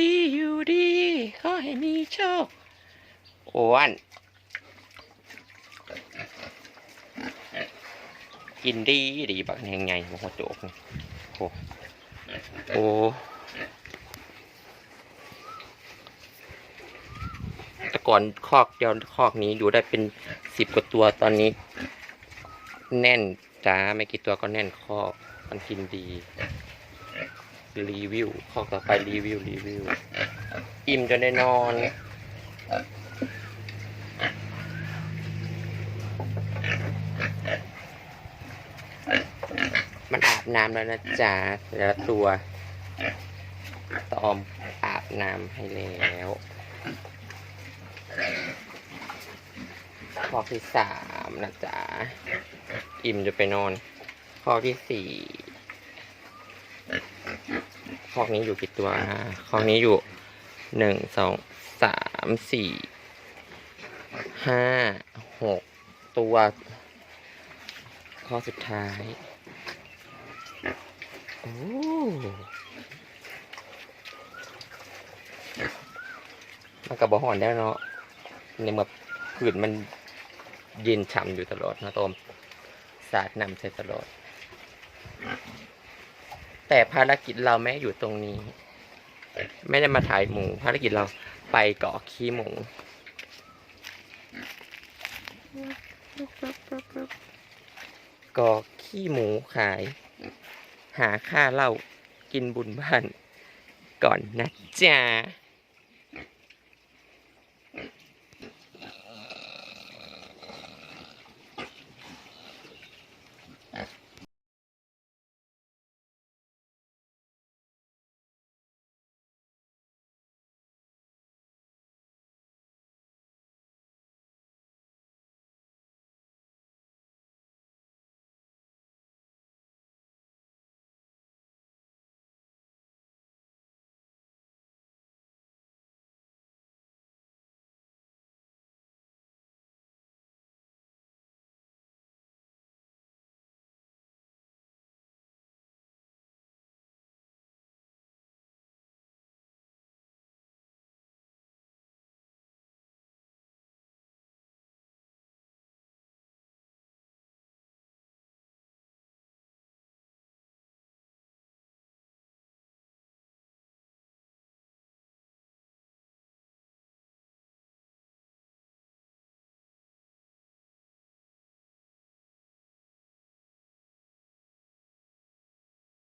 ดีอยู่ดีขอให้มีโชคอ้วนกินดีดีบักยังไงหัวโจกโอ้โอ้แต่ก่อนคอกเดียวคอกนี้อยู่ได้เป็นสิบกว่าตัวตอนนี้ แน่นจ้าไม่กี่ตัวก็แน่นคอกมันกินดี รีวิวคอกต่อไปรีวิวรีวิว อิ่มจนได้นอนมันอาบน้ำแล้วนะจ๊ะแต่ละตัวตอมอาบน้ำให้แล้วข้อที่สามนะจ๊ะ อิ่มจะไปนอน ข้อที่สี่ ข้อนี้อยู่กี่ตัวนะข้อนี้อยู่หนึ่งสองสามสี่ห้าหกตัวข้อสุดท้าย โอ้มันกับบหอนได้วเนาะในเมื่อผืนมันเย็นฉ่ำอยู่ตลอดนะตอมสาดน้ำใส่ตลอด แต่ภารกิจเราไม่อยู่ตรงนี้ ไม่ได้มาถ่ายหมู ภารกิจเราไปเกาะขี้หมูเกาะขี้หมูขาย หาค่าเหล้ากินบุญบ้าน ก่อนนะจ๊ะ